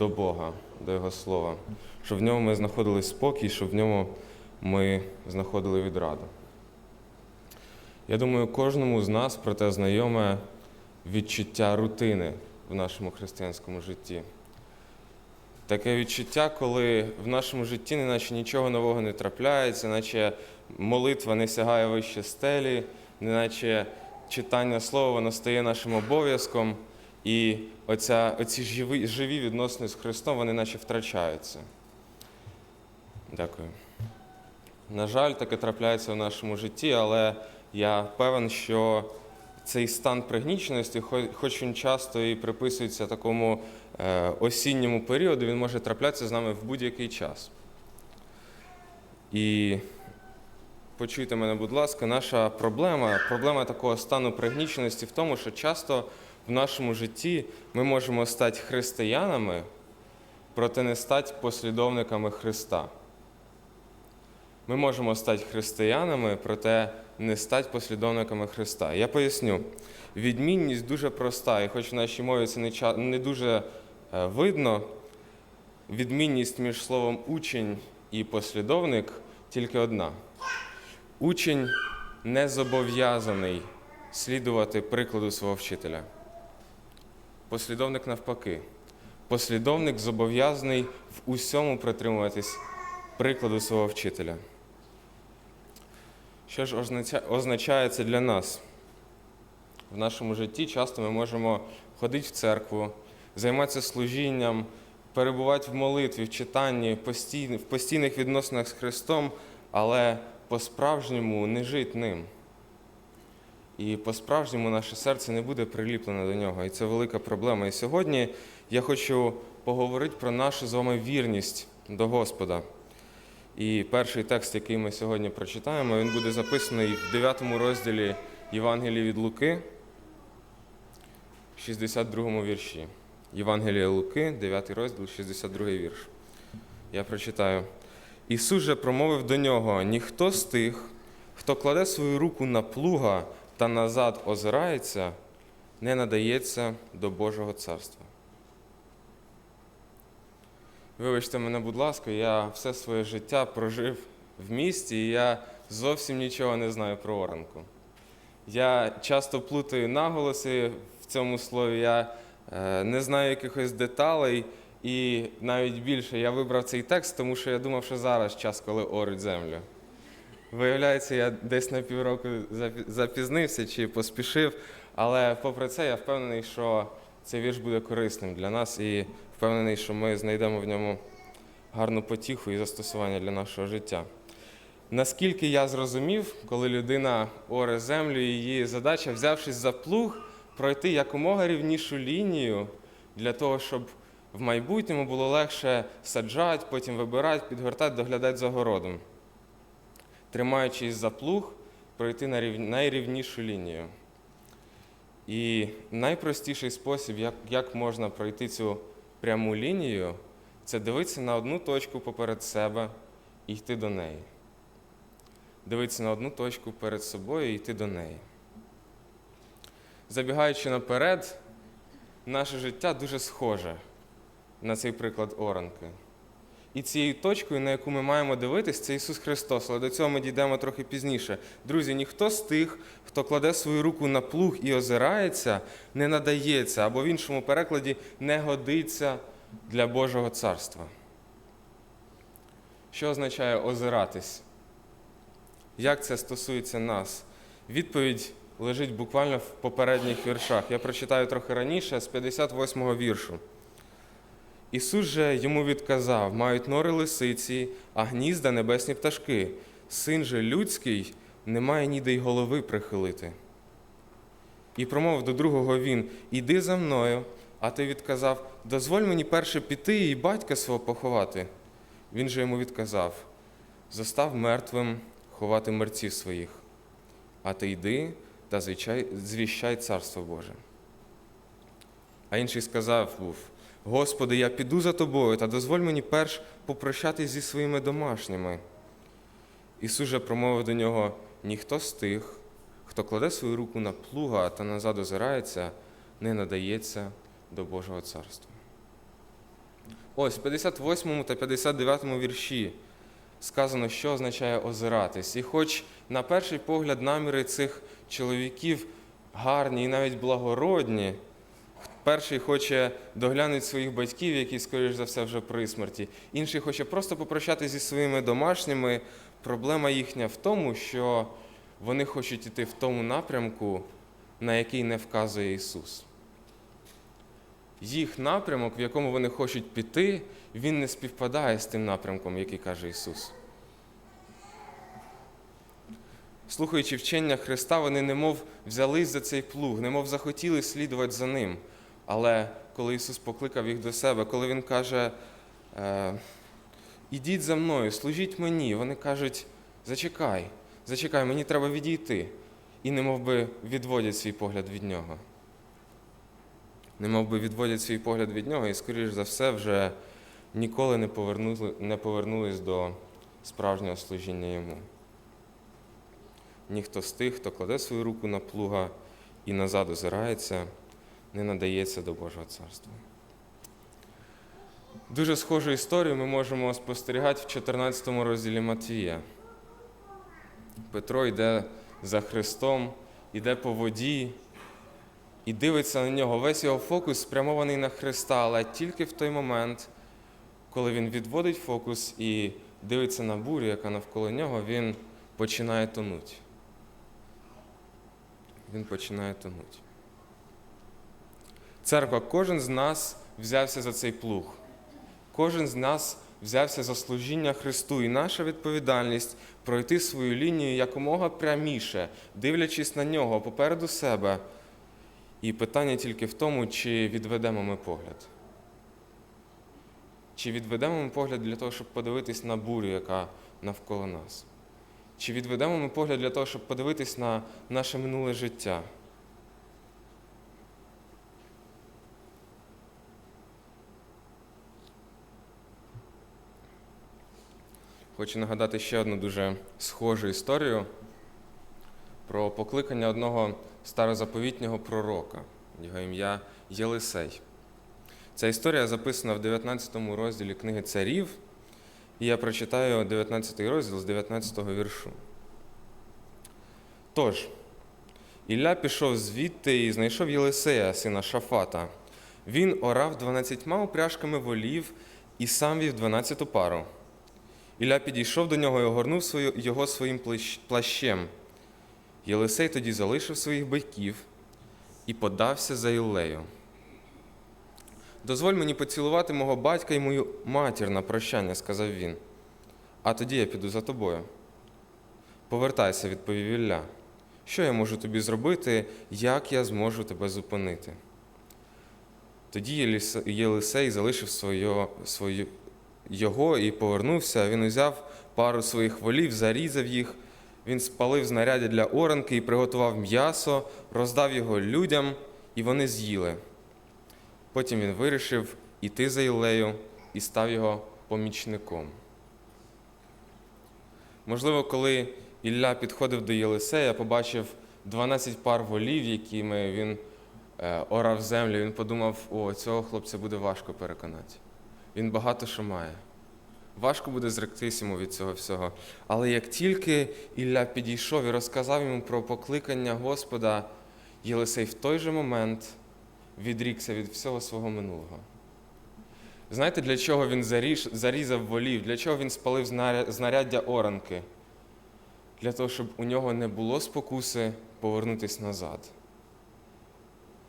до Бога, до Його Слова, щоб в ньому ми знаходили спокій, щоб в ньому ми знаходили відраду. Я думаю, кожному з нас про те знайоме відчуття рутини в нашому християнському житті. Таке відчуття, коли в нашому житті неначе нічого нового не трапляється, наче молитва не сягає вище стелі, неначе читання слова воно стає нашим обов'язком, і оця, оці живі, живі відносини з Христом, вони наче втрачаються. Дякую. На жаль, таке трапляється в нашому житті, але я певен, що цей стан пригніченості, хоч він часто і приписується такому е, осінньому періоду, він може траплятися з нами в будь-який час. І почуйте мене, будь ласка, наша проблема, проблема такого стану пригніченості в тому, що часто в нашому житті ми можемо стати християнами, проте не стати послідовниками Христа. Ми можемо стати християнами, проте не стати послідовниками Христа. Я поясню. Відмінність дуже проста, і хоч в нашій мові це не, дуже е, видно, відмінність між словом учень і послідовник тільки одна. Учень не зобов'язаний слідувати прикладу свого вчителя. Послідовник навпаки. Послідовник зобов'язаний в усьому притримуватись прикладу свого вчителя. Що ж означа- означає це для нас? В нашому житті часто ми можемо ходити в церкву, займатися служінням, перебувати в молитві, в читанні, в постійних відносинах з Христом, але по-справжньому не жити ним. І по-справжньому наше серце не буде приліплене до нього. І це велика проблема. І сьогодні я хочу поговорити про нашу з вами вірність до Господа. І перший текст, який ми сьогодні прочитаємо, він буде записаний в 9 розділі Євангелії від Луки, 62 вірші. Євангелія Луки, 9 розділ, 62 вірш. Я прочитаю. Ісус же промовив до нього: ніхто з тих, хто кладе свою руку на плуга та назад озирається, не надається до Божого царства. Вибачте мене, будь ласка, я все своє життя прожив в місті, і я зовсім нічого не знаю про оранку. Я часто плутаю наголоси в цьому слові, я е, не знаю якихось деталей, і навіть більше я вибрав цей текст, тому що я думав, що зараз час, коли оруть землю. Виявляється, я десь на півроку запі- запізнився чи поспішив, але попри це я впевнений, що цей вірш буде корисним для нас і впевнений, що ми знайдемо в ньому гарну потіху і застосування для нашого життя. Наскільки я зрозумів, коли людина оре землю, її задача, взявшись за плуг, пройти якомога рівнішу лінію для того, щоб в майбутньому було легше саджати, потім вибирати, підгортати, доглядати за городом. Тримаючись за плуг, пройти на найрівнішу лінію. І найпростіший спосіб, як, як можна пройти цю пряму лінію, це дивитися на одну точку поперед себе і йти до неї. Дивитися на одну точку перед собою і йти до неї. Забігаючи наперед, наше життя дуже схоже на цей приклад оранки. І цією точкою, на яку ми маємо дивитись, це Ісус Христос. Але до цього ми дійдемо трохи пізніше. Друзі, ніхто з тих, хто кладе свою руку на плуг і озирається, не надається, або в іншому перекладі не годиться для Божого царства. Що означає озиратись? Як це стосується нас? Відповідь лежить буквально в попередніх віршах. Я прочитаю трохи раніше, з 58-го віршу. Ісус же йому відказав: мають нори лисиці, а гнізда небесні пташки. Син же людський не має ніде й голови прихилити. І промовив до другого він: Іди за мною. А ти відказав: Дозволь мені перше піти і батька свого поховати. Він же йому відказав: Зостав мертвим ховати мерців своїх, а ти йди та звіщай царство Боже. А інший сказав був: Господи, я піду за тобою, та дозволь мені перш попрощатись зі своїми домашніми. Ісус же промовив до нього: ніхто з тих, хто кладе свою руку на плуга та назад озирається, не надається до Божого царства. Ось в 58 та 59 вірші сказано, що означає озиратись. І хоч на перший погляд наміри цих чоловіків гарні і навіть благородні, перший хоче доглянути своїх батьків, які, скоріш за все, вже при смерті, інший хоче просто попрощатися зі своїми домашніми. Проблема їхня в тому, що вони хочуть іти в тому напрямку, на який не вказує Ісус. Їх напрямок, в якому вони хочуть піти, він не співпадає з тим напрямком, який каже Ісус. Слухаючи вчення Христа, вони немов взялись за цей плуг, немов захотіли слідувати за ним. Але коли Ісус покликав їх до себе, коли Він каже, е, ідіть за мною, служіть мені, вони кажуть, зачекай, зачекай, мені треба відійти. І немов би відводять свій погляд від нього. Немов би відводять свій погляд від нього і, скоріш за все, вже ніколи не, повернули, не повернулись до справжнього служіння йому. Ніхто з тих, хто кладе свою руку на плуга і назад озирається, не надається до Божого царства. Дуже схожу історію ми можемо спостерігати в 14 розділі Матвія. Петро йде за Христом, йде по воді і дивиться на нього. Весь його фокус спрямований на Христа, але тільки в той момент, коли він відводить фокус і дивиться на бурю, яка навколо нього, він починає тонути. Він починає тонути. Церква, кожен з нас взявся за цей плуг. Кожен з нас взявся за служіння Христу, і наша відповідальність пройти свою лінію якомога пряміше, дивлячись на нього попереду себе. І питання тільки в тому, чи відведемо ми погляд. Чи відведемо ми погляд для того, щоб подивитись на бурю, яка навколо нас? Чи відведемо ми погляд для того, щоб подивитись на наше минуле життя? Хочу нагадати ще одну дуже схожу історію про покликання одного старозаповітнього пророка, його ім'я Єлисей. Ця історія записана в 19 розділі книги Царів, і я прочитаю 19 розділ з 19 віршу. Тож, Ілля пішов звідти і знайшов Єлисея, сина Шафата. Він орав дванадцятьма упряжками волів і сам вів дванадцяту пару. Ілля підійшов до нього і огорнув його своїм плащем. Єлисей тоді залишив своїх батьків і подався за Іллею. Дозволь мені поцілувати мого батька і мою матір на прощання, сказав він. А тоді я піду за тобою. Повертайся, відповів Ілля. Що я можу тобі зробити, як я зможу тебе зупинити? Тоді Єлисей залишив своє, свою, його і повернувся. Він узяв пару своїх волів, зарізав їх. Він спалив знаряддя для оранки і приготував м'ясо, роздав його людям, і вони з'їли. Потім він вирішив іти за Іллею і став його помічником. Можливо, коли Ілля підходив до Єлисея, побачив 12 пар волів, якими він е, орав землю, він подумав, о, цього хлопця буде важко переконати. Він багато що має. Важко буде зректись йому від цього всього. Але як тільки Ілля підійшов і розказав йому про покликання Господа, Єлисей в той же момент відрікся від всього свого минулого. Знаєте, для чого він зарізав волів, для чого він спалив знаряддя оранки? Для того, щоб у нього не було спокуси повернутися назад.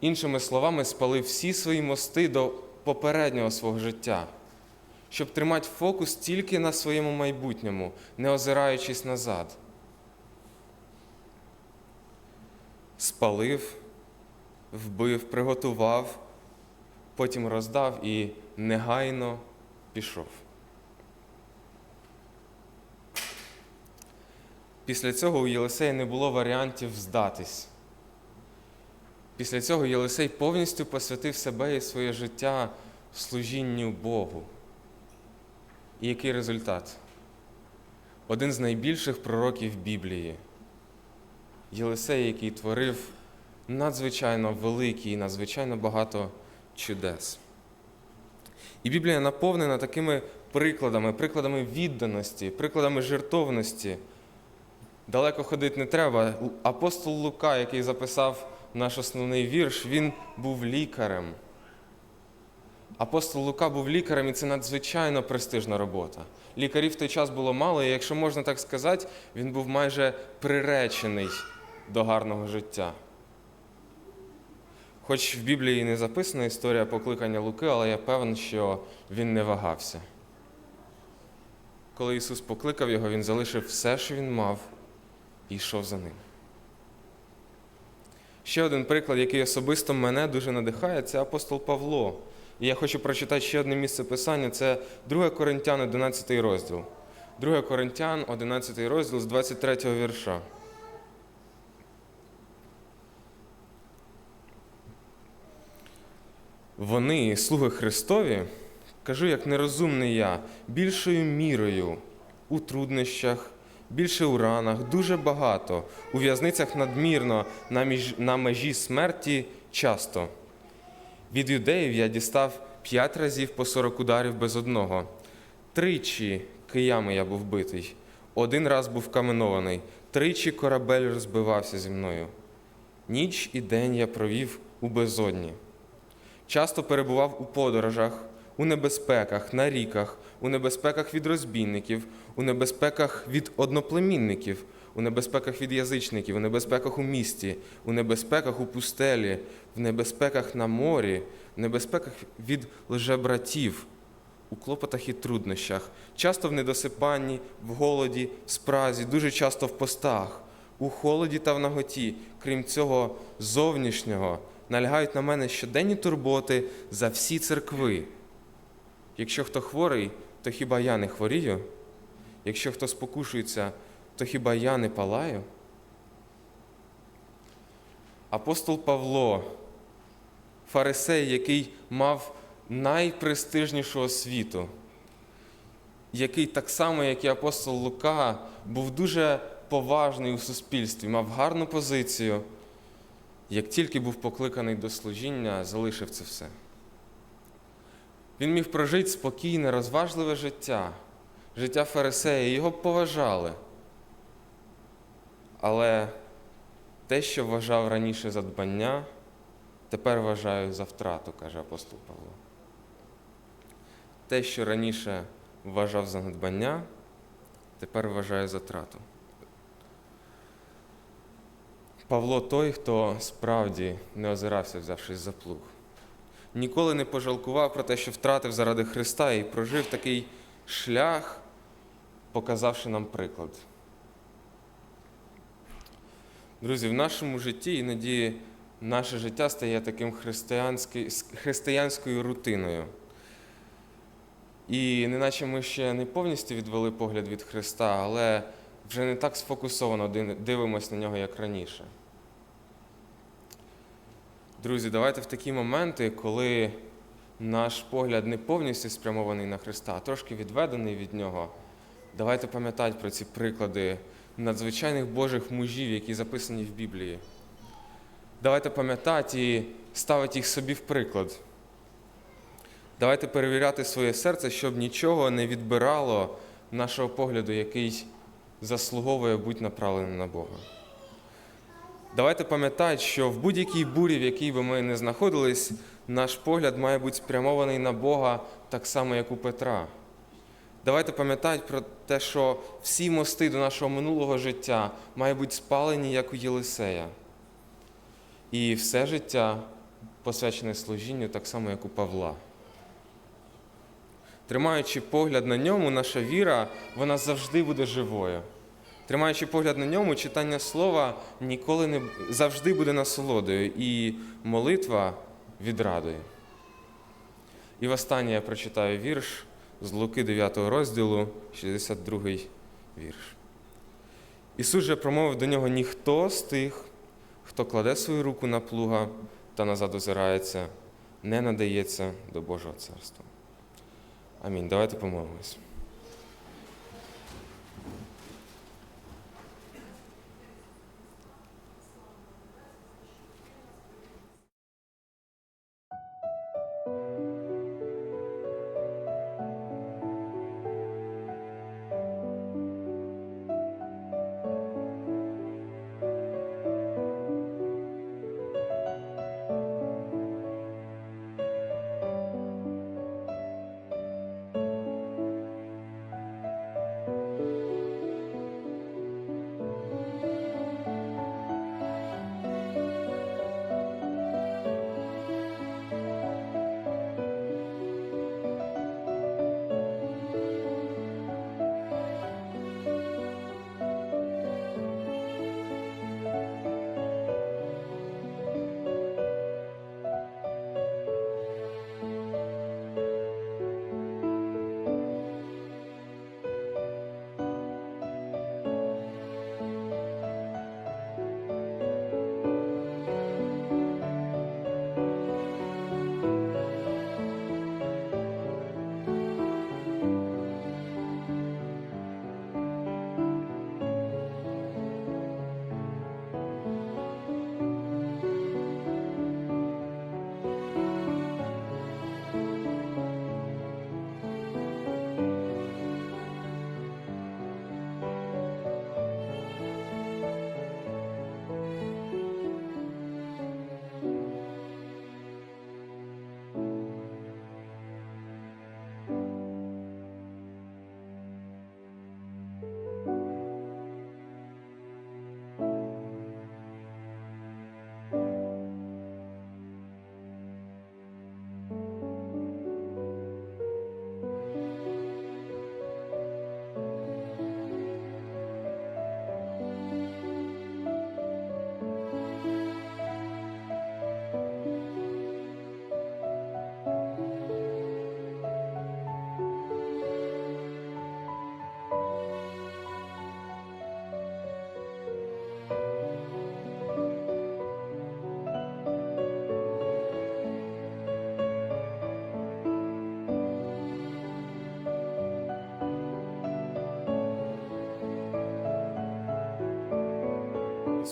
Іншими словами, спалив всі свої мости до попереднього свого життя, щоб тримати фокус тільки на своєму майбутньому, не озираючись назад. Спалив, вбив, приготував, потім роздав і негайно пішов. Після цього у Єлисея не було варіантів здатись. Після цього Єлисей повністю посвятив себе і своє життя служінню Богу. І який результат? Один з найбільших пророків Біблії. Єлисей, який творив надзвичайно великі і надзвичайно багато чудес. І Біблія наповнена такими прикладами, прикладами відданості, прикладами жертовності. Далеко ходити не треба. Апостол Лука, який записав наш основний вірш, він був лікарем. Апостол Лука був лікарем, і це надзвичайно престижна робота. Лікарів в той час було мало, і якщо можна так сказати, він був майже приречений до гарного життя. Хоч в Біблії не записана історія покликання Луки, але я певен, що він не вагався. Коли Ісус покликав його, Він залишив все, що він мав, і йшов за ним. Ще один приклад, який особисто мене дуже надихає, це апостол Павло. І я хочу прочитати ще одне місце писання це 2 Коринтян, 11 розділ. 2 Коринтян, 11 розділ з 23 вірша. Вони, слуги Христові, кажу, як нерозумний я, більшою мірою у труднощах, більше у ранах, дуже багато, у в'язницях надмірно, на, між, на межі смерті часто. Від юдеїв я дістав п'ять разів по сорок ударів без одного. Тричі киями я був битий, один раз був каменований, тричі корабель розбивався зі мною. Ніч і день я провів у безодні. Часто перебував у подорожах, у небезпеках, на ріках, у небезпеках від розбійників, у небезпеках від одноплемінників, у небезпеках від язичників, у небезпеках у місті, у небезпеках у пустелі, в небезпеках на морі, в небезпеках від лжебратів, у клопотах і труднощах, часто в недосипанні, в голоді, в спразі, дуже часто в постах, у холоді та в наготі, крім цього зовнішнього, налягають на мене щоденні турботи за всі церкви. Якщо хто хворий, то хіба я не хворію? Якщо хто спокушується, то хіба я не палаю? Апостол Павло, фарисей, який мав найпрестижнішу освіту, який так само, як і апостол Лука, був дуже поважний у суспільстві, мав гарну позицію, як тільки був покликаний до служіння, залишив це все. Він міг прожити спокійне, розважливе життя, життя фарисея, його поважали. Але те, що вважав раніше за дбання, тепер вважаю за втрату, каже апостол Павло. Те, що раніше вважав за надбання, тепер вважаю за трату. Павло той, хто справді не озирався, взявшись за плуг. Ніколи не пожалкував про те, що втратив заради Христа і прожив такий шлях, показавши нам приклад. Друзі, в нашому житті іноді наше життя стає таким християнською рутиною. І неначе ми ще не повністю відвели погляд від Христа, але вже не так сфокусовано дивимося на нього, як раніше. Друзі, давайте в такі моменти, коли наш погляд не повністю спрямований на Христа, а трошки відведений від Нього, давайте пам'ятати про ці приклади надзвичайних Божих мужів, які записані в Біблії. Давайте пам'ятати і ставити їх собі в приклад. Давайте перевіряти своє серце, щоб нічого не відбирало нашого погляду, який заслуговує бути направленим на Бога. Давайте пам'ятати, що в будь-якій бурі, в якій би ми не знаходились, наш погляд має бути спрямований на Бога так само, як у Петра. Давайте пам'ятати про те, що всі мости до нашого минулого життя мають бути спалені, як у Єлисея. І все життя посвячене служінню, так само, як у Павла. Тримаючи погляд на ньому, наша віра, вона завжди буде живою. Тримаючи погляд на ньому, читання слова ніколи не завжди буде насолодою, і молитва відрадує. І востаннє я прочитаю вірш з Луки 9 розділу, 62 вірш. Ісус же промовив до нього ніхто з тих, хто кладе свою руку на плуга та назад озирається, не надається до Божого царства. Амінь. Давайте помолимось.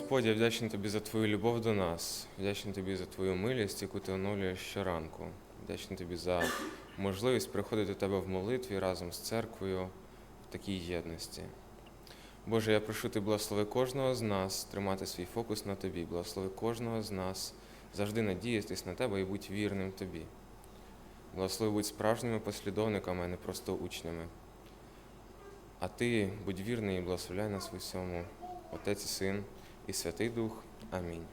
Господь, я вдячний тобі за твою любов до нас, вдячний тобі за твою милість, яку ти оновлюєш щоранку. Вдячний тобі за можливість приходити до тебе в молитві разом з церквою в такій єдності. Боже, я прошу ти благослови кожного з нас тримати свій фокус на тобі, благослови кожного з нас завжди надіятись на тебе і бути вірним тобі. Благослови будь справжніми послідовниками, а не просто учнями. А ти будь вірний і благословляй нас в усьому, Отець і Син і Святий Дух. Амінь.